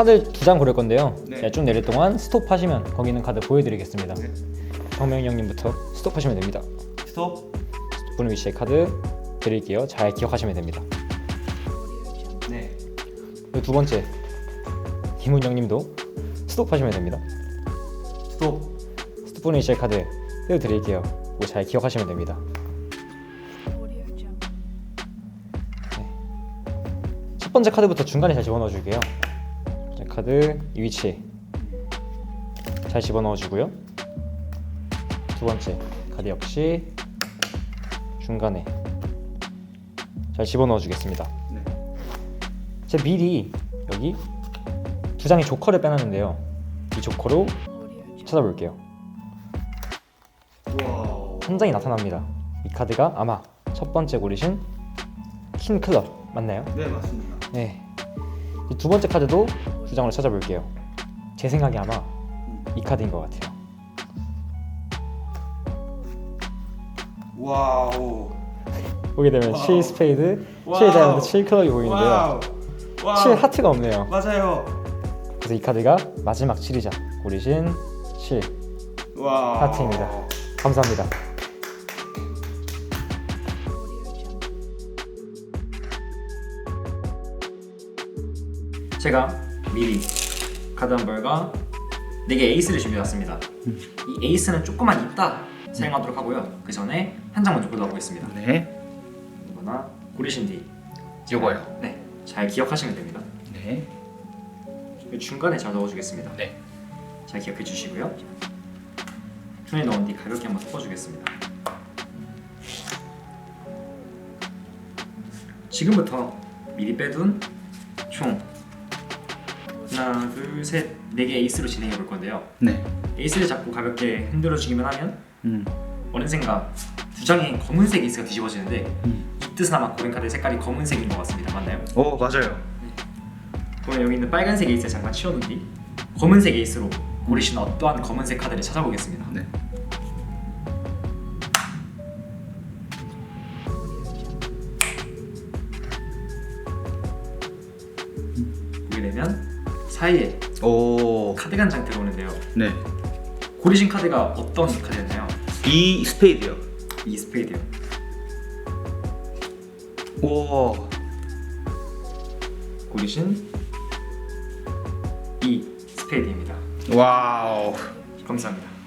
카드 두 장 고를 건데요. 네. 제가 쭉 내릴 동안 스톱하시면 거기 있는 카드 보여드리겠습니다. 네. 정명희 형님부터 스톱하시면 됩니다. 스톱. 스톱 위치에 카드 드릴게요. 잘 기억하시면 됩니다. 네. 그리고 두 번째 김훈 형님도 스톱하시면 됩니다. 스톱. 스톱 위치에 카드 띄워 드릴게요. 그거 잘 기억하시면 됩니다. 첫 번째 카드부터 중간에 잘 집어넣어 줄게요. 자, 카드 이 위치에 잘 집어 넣어 주고요. 두 번째 카드 역시 중간에 잘 집어 넣어 주겠습니다. 네. 제가 미리 여기 두 장의 조커를 빼놨는데요. 이 조커로 찾아볼게요. 한 장이 나타납니다. 이 카드가 아마 첫 번째 고르신 킹 클럽 맞나요? 네 맞습니다. 네. 이 두 번째 카드도 두 장으로 찾아볼게요. 제 생각에 아마 이 카드인 것 같아요. 와우. 보게 되면 와우. 7 스페이드, 와우. 7 다이아몬드, 7 클럽이 보이는데요. 와우. 와우. 7 하트가 없네요. 맞아요. 그래서 이 카드가 마지막 7이자 고르신 7 와. 하트입니다. 감사합니다. 제가 미리 카드 한 벌과 4개 에이스를 준비해왔습니다. 이 에이스는 조금만 이따 사용하도록 하고요. 그 전에 한장 먼저 골라보겠습니다. 네. 이거나 고르신 뒤 요거요. 네, 잘 기억하시면 됩니다. 네. 이 중간에 잘 넣어주겠습니다. 네. 잘 기억해 주시고요. 손에 넣은 뒤 가볍게 한번 섞어주겠습니다. 지금부터 미리 빼둔 총 하나, 둘, 셋, 네 개 에이스로 진행해 볼 건데요. 네. 에이스를 잡고 가볍게 흔들어 주기만 하면 음. 어느샌가 두 장의 검은색 에이스가 뒤집어지는데 음. 이 뜻은 아마 고른 카드 색깔이 검은색인 것 같습니다. 맞나요? 오 맞아요. 그러면 여기 있는 빨간색 에이스 잠깐 치워놓은 뒤 검은색 에이스로 고르신 어떠한 검은색 카드를 찾아보겠습니다. 네. 보게 되면 사이에 오. 카드가 한 장 들어오는데요. 네. 고르신 카드가 어떤 카드였나요? 이 스페이드요. 이 스페이드요. 오. 고르신 이 스페이드입니다. 와우. 감사합니다.